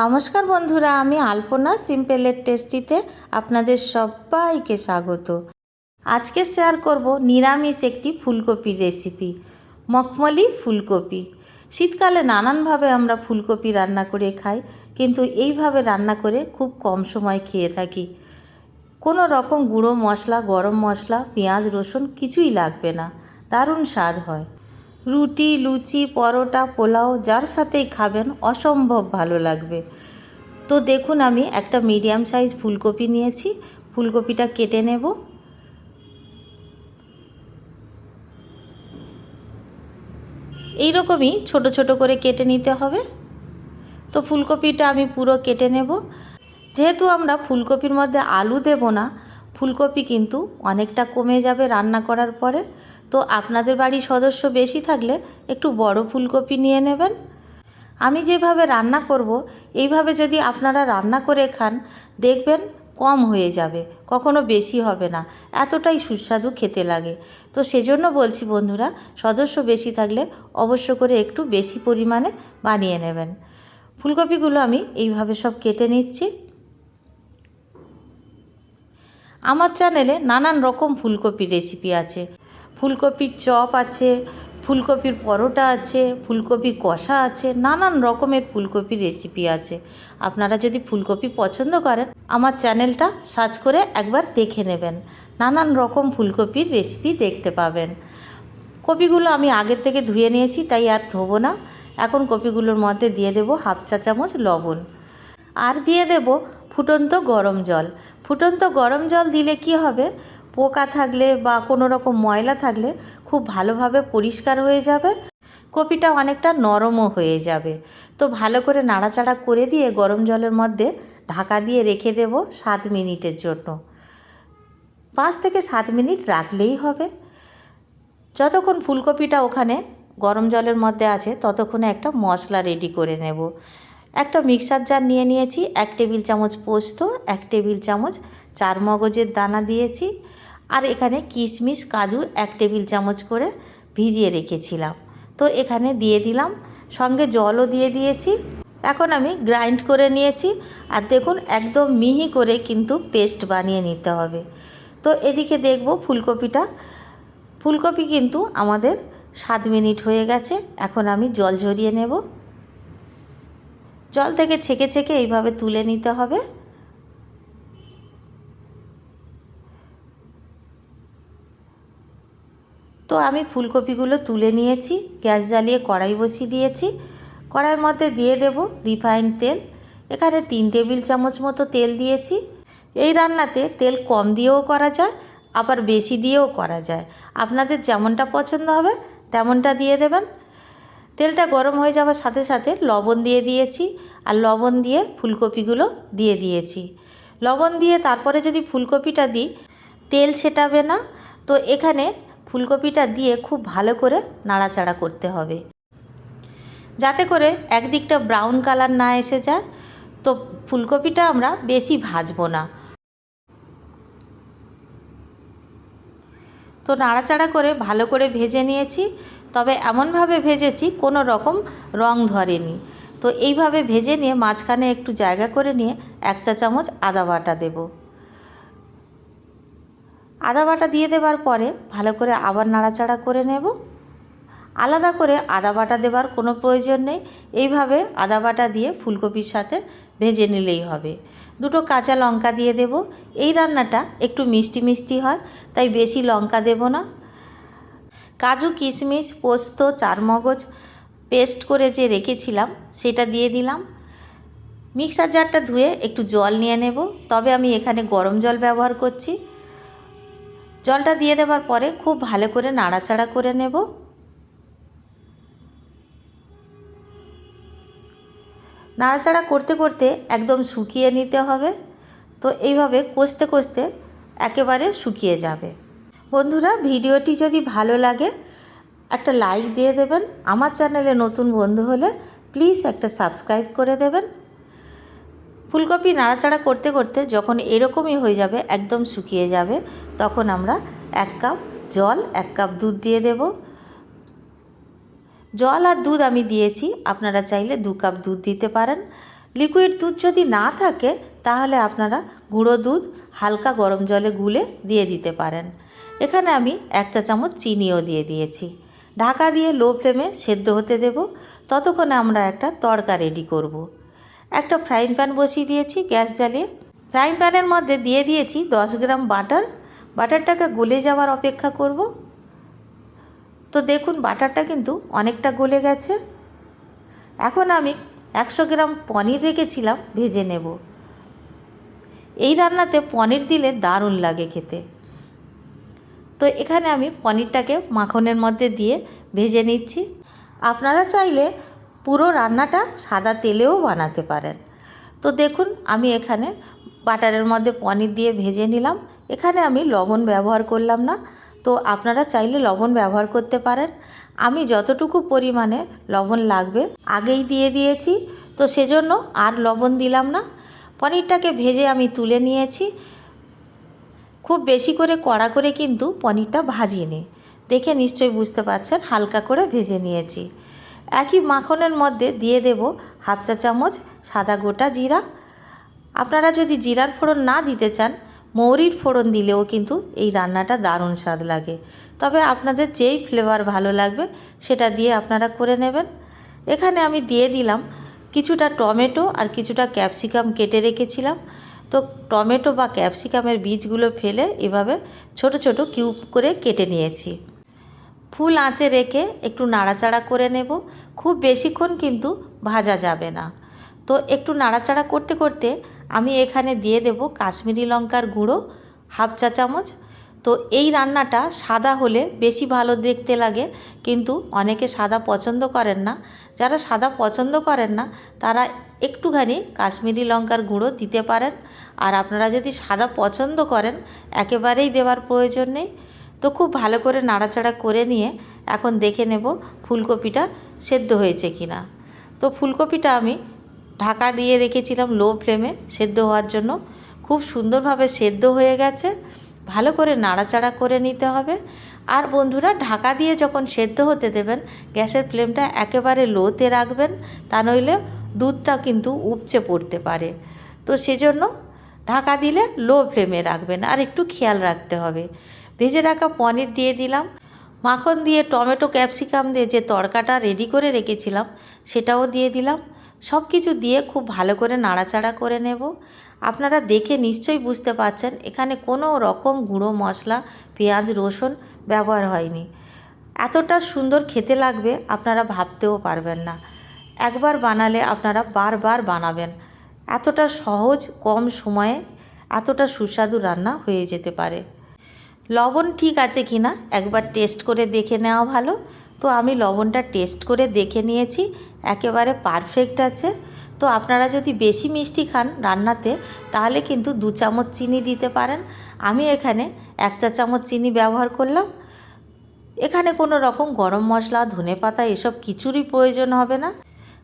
নমস্কার বন্ধুরা, আমি আলপনা, সিম্পলের টেস্টিতে আপনাদের সবাইকে স্বাগত। আজকে শেয়ার করব নিরামিষ একটি ফুলকপির রেসিপি মখমলি ফুলকপি। শীতকালে নানানভাবে আমরা ফুলকপি রান্না করে খাই, কিন্তু এইভাবে রান্না করে খুব কম সময় খেয়ে থাকি। কোনো রকম গুঁড়ো মশলা, গরম মশলা, পেঁয়াজ, রসুন কিছুই লাগবে না, দারুণ স্বাদ হয়। রুটি, লুচি, পরোটা, পোলাও যার সাথেই খাবেন অসম্ভব ভালো লাগবে। তো দেখুন আমি একটা মিডিয়াম সাইজ ফুলকপি নিয়েছি। ফুলকপিটা কেটে নেব। এইরকমই ছোট ছোট করে কেটে নিতে হবে। তো ফুলকপিটা আমি পুরো কেটে নেব। যেহেতু আমরা ফুলকপির মধ্যে আলু দেব না, ফুলকপি কিন্তু অনেকটা কমে যাবে রান্না করার পরে। তো আপনাদের বাড়ির সদস্য বেশি থাকলে একটু বড় ফুলকপি নিয়ে নেবেন? আমি যেভাবে রান্না করব, এইভাবে যদি আপনারা রান্না করে খান, দেখবেন কম হয়ে যাবে, কখনো বেশি হবে না, এতটাই সুস্বাদু খেতে লাগে। তো সেজন্য বলছি বন্ধুরা, সদস্য বেশি থাকলে অবশ্য করে একটু বেশি পরিমাণে বানিয়ে নেবেন। ফুলকপিগুলো আমি এইভাবে সব কেটে নিচ্ছি। আমার চ্যানেলে নানান রকম ফুলকপি রেসিপি আছে। ফুলকপির চপ আছে, ফুলকপির পরোটা আছে, ফুলকপি কষা আছে, নানান রকমের ফুলকপির রেসিপি আছে। আপনারা যদি ফুলকপি পছন্দ করেন, আমার চ্যানেলটা সার্চ করে একবার দেখে নেবেন। নানান রকম ফুলকপির রেসিপি দেখতে পাবেন। কপিগুলো আমি আগের থেকে ধুয়ে নিয়েছি, তাই আর ধোবো না। এখন কপিগুলোর মধ্যে দিয়ে দেব হাফ চা চামচ লবণ। আর দিয়ে দেব ফুটন্ত গরম জল। ফুটন্ত গরম জল দিলে কি হবে? পোকা থাকলে বা কোনো রকম ময়লা থাকলে খুব ভালোভাবে পরিষ্কার হয়ে যাবে। কপিটা অনেকটা নরমও হয়ে যাবে। তো ভালো করে নাড়াচাড়া করে দিয়ে গরম জলের মধ্যে ঢাকা দিয়ে রেখে দেব সাত মিনিটের জন্য। পাঁচ থেকে সাত মিনিট রাখলেই হবে। যতক্ষণ ফুলকপিটা ওখানে গরম জলের মধ্যে আছে, ততক্ষণে একটা মশলা রেডি করে নেব। একটা মিক্সার জার নিয়ে নিয়েছি, এক টেবিল চামচ পোস্ত, এক টেবিল চামচ চার মগজের দানা দিয়েছি আর এখানে কিশমিশ, কাজু এক টেবিল চামচ করে ভিজিয়ে রেখেছিলাম। তো এখানে দিয়ে দিলাম, সঙ্গে জলও দিয়ে দিয়েছি। এখন আমি গ্রাইন্ড করে নিয়েছি আর দেখুন একদম মিহি করে কিন্তু পেস্ট বানিয়ে নিতে হবে। তো এদিকে দেখব ফুলকপিটা। ফুলকপি কিন্তু আমাদের সাত মিনিট হয়ে গেছে, এখন আমি জল ঝরিয়ে নেব। জল থেকে ছেঁকে ছেঁকে এইভাবে তুলে নিতে হবে। তো আমি ফুলকপিগুলো তুলে নিয়েছি, গ্যাস জ্বালিয়ে কড়াই বসিয়ে দিয়েছি। কড়াইয়ের মধ্যে দিয়ে দেব রিফাইন্ড তেল। এখানে তিন টেবিল চামচ মতো তেল দিয়েছি। এই রান্নাতে তেল কম দিয়েও করা যায়, আবার বেশি দিয়েও করা যায়। আপনাদের যেমনটা পছন্দ হবে, তেমনটা দিয়ে দেবেন। তেলটা গরম হয়ে যাওয়ার সাথে সাথে লবণ দিয়ে দিয়েছি আর লবণ দিয়ে ফুলকপিগুলো দিয়ে দিয়েছি। লবণ দিয়ে তারপরে যদি ফুলকপিটা দিই, তেল ছেটাবে না। তো এখানে ফুলকপিটা দিয়ে খুব ভালো করে নাড়াচাড়া করতে হবে। যাতে করে একদিকটা ব্রাউন কালার না এসে যায়। তো ফুলকপিটা আমরা বেশি ভাজবো না। তো নাড়াচাড়া করে ভালো করে ভেজে নিয়েছি। তবে এমনভাবে ভেজেছি কোনো রকম রং ধরেনি। তো এইভাবে ভেজে নিয়ে মাঝখানে একটু জায়গা করে নিয়ে এক চা চামচ আদা বাটা দেব। আদা বাটা দিয়ে দেওয়ার পরে ভালো করে আবার নাড়াচাড়া করে নেব। আলাদা করে আদা বাটা দেবার কোনো প্রয়োজন নেই। এইভাবে আদা বাটা দিয়ে ফুলকপির সাথে ভেজে নিলেই হবে। দুটো কাঁচা লঙ্কা দিয়ে দেব। এই রান্নাটা একটু মিষ্টি মিষ্টি হয়, তাই বেশি লঙ্কা দেব না। কাজু, কিশমিশ, পোস্ত, চারমগজ পেস্ট করে যে রেখেছিলাম, সেটা দিয়ে দিলাম। মিক্সার জারটা ধুয়ে একটু জল নিয়ে নেব। তবে আমি এখানে গরম জল ব্যবহার করছি। জলটা দিয়ে দেওয়ার পরে খুব ভালো করে নাড়াচাড়া করে নেব। নাড়াচাড়া করতে করতে একদম শুকিয়ে নিতে হবে। তো এইভাবে কষতে কষতে একেবারে শুকিয়ে যাবে। বন্ধুরা, ভিডিওটি যদি ভালো লাগে, একটা লাইক দিয়ে দেবেন। আমার চ্যানেলে নতুন বন্ধু হলে প্লিজ একটা সাবস্ক্রাইব করে দেবেন। ফুলকপি নাড়াচাড়া করতে করতে যখন এরকমই হয়ে যাবে, একদম শুকিয়ে যাবে, তখন আমরা এক কাপ জল, এক কাপ দুধ দিয়ে দেব। জল আর দুধ আমি দিয়েছি, আপনারা চাইলে দু কাপ দুধ দিতে পারেন। লিকুইড দুধ যদি না থাকে, তাহলে আপনারা গুঁড়ো দুধ হালকা গরম জলে গুলে দিয়ে দিতে পারেন। এখানে আমি এক চা চামচ চিনিও দিয়ে দিয়েছি। ঢাকা দিয়ে লো ফ্লেমে সেদ্ধ হতে দেব। ততক্ষণে আমরা একটা তড়কা রেডি করব। একটা ফ্রাইং প্যান বসিয়ে দিয়েছি গ্যাস জ্বালিয়ে। ফ্রাইং প্যানের মধ্যে দিয়ে দিয়েছি দশ গ্রাম বাটার। বাটারটাকে গলে যাওয়ার অপেক্ষা করব। তো দেখুন বাটারটা কিন্তু অনেকটা গলে গেছে। এখন আমি একশো গ্রাম পনির রেখেছিলাম, ভেজে নেব। এই রান্নাতে পনির দিলে দারুণ লাগে খেতে। তো এখানে আমি পনিরটাকে মাখনের মধ্যে দিয়ে ভেজে নিচ্ছি। আপনারা চাইলে পুরো রান্নাটা সাদা তেলেও বানাতে পারেন। তো দেখুন, আমি এখানে বাটারের মধ্যে পনির দিয়ে ভেজে নিলাম। এখানে আমি লবণ ব্যবহার করলাম না। তো আপনারা চাইলে লবণ ব্যবহার করতে পারেন। আমি যতটুকু পরিমাণে লবণ লাগবে আগেই দিয়ে দিয়েছি। তো সেজন্য আর লবণ দিলাম না। পনিরটাকে ভেজে আমি তুলে নিয়েছি। খুব বেশি করে কড়া করে কিন্তু পনিরটা ভাজিনি। দেখে নিশ্চয়ই বুঝতে পারছেন, হালকা করে ভেজে নিয়েছি। একই মাখনের মধ্যে দিয়ে দেব হাফ চা চামচ সাদা গোটা জিরা। আপনারা যদি জিরার ফোড়ন না দিতে চান মৌরির ফোড়ন দিলেও কিন্তু এই রান্নাটা দারুণ স্বাদ লাগে। তবে আপনাদের যেই ফ্লেভার ভালো লাগবে, সেটা দিয়ে আপনারা করে নেবেন। এখানে আমি দিয়ে দিলাম কিছুটা টমেটো আর কিছুটা ক্যাপসিকাম কেটে রেখেছিলাম। তো টমেটো বা ক্যাপসিকামের বীজগুলো ফেলে এভাবে ছোট ছোট কিউব করে কেটে নিয়েছি। ফুল আঁচে রেখে একটু নাড়াচাড়া করে নেব। খুব বেশিক্ষণ কিন্তু ভাজা যাবে না। তো একটু নাড়াচাড়া করতে করতে আমি এখানে দিয়ে দেব কাশ্মীরি লঙ্কার গুঁড়ো, হাফ চা চামচ। তো এই রান্নাটা সাদা হলে বেশি ভালো দেখতে লাগে, কিন্তু অনেকে সাদা পছন্দ করেন না। যারা সাদা পছন্দ করেন না, তারা একটুখানি কাশ্মীরি লঙ্কার গুঁড়ো দিতে পারেন। আর আপনারা যদি সাদা পছন্দ করেন, একেবারেই দেওয়ার প্রয়োজন নেই। তো খুব ভালো করে নাড়াচাড়া করে নিয়ে এখন দেখে নেব ফুলকপিটা সেদ্ধ হয়েছে কি না তো ফুলকপিটা আমি ঢাকা দিয়ে রেখেছিলাম লো ফ্লেমে সেদ্ধ হওয়ার জন্য। খুব সুন্দরভাবে সেদ্ধ হয়ে গেছে। ভালো করে নাড়াচাড়া করে নিতে হবে। আর বন্ধুরা, ঢাকা দিয়ে যখন সেদ্ধ হতে দেবেন, গ্যাসের ফ্লেমটা একেবারে লোতে রাখবেন, তা নইলে দুধটা কিন্তু উপচে পড়তে পারে। তো সেজন্য ঢাকা দিলে লো ফ্লেমে রাখবেন। আর একটু খেয়াল রাখতে হবে। ভেজে রাখা পনির দিয়ে দিলাম। মাখন দিয়ে টমেটো ক্যাপসিকাম দিয়ে যে তড়কাটা রেডি করে রেখেছিলাম, সেটাও দিয়ে দিলাম। সব কিছু দিয়ে খুব ভালো করে নাড়াচাড়া করে নেব। আপনারা দেখে নিশ্চয়ই বুঝতে পারছেন, এখানে কোনো রকম গুঁড়ো মশলা, পেঁয়াজ, রসুন ব্যবহার হয়নি। এতটা সুন্দর খেতে লাগবে, আপনারা ভাবতেও পারবেন না। একবার বানালে আপনারা বারবার বানাবেন। এতটা সহজ কম সময়ে এতটা সুস্বাদু রান্না হয়ে যেতে পারে। লবণ ঠিক আছে কি না? একবার টেস্ট করে দেখে নেওয়া ভালো। তো আমি লবণটা টেস্ট করে দেখে নিয়েছি। একেবারে পারফেক্ট আছে। তো আপনারা যদি বেশি মিষ্টি খান রান্নাতে, তাহলে কিন্তু দু চামচ চিনি দিতে পারেন। আমি এখানে এক চা চামচ চিনি ব্যবহার করলাম। এখানে কোনো রকম গরম মশলা, ধনে পাতা এসব কিছুরই প্রয়োজন হবে না।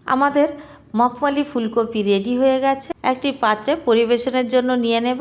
আমাদের মখমালি ফুলকপি রেডি হয়ে গেছে। একটি পাত্রে পরিবেশনের জন্য নিয়ে নেব।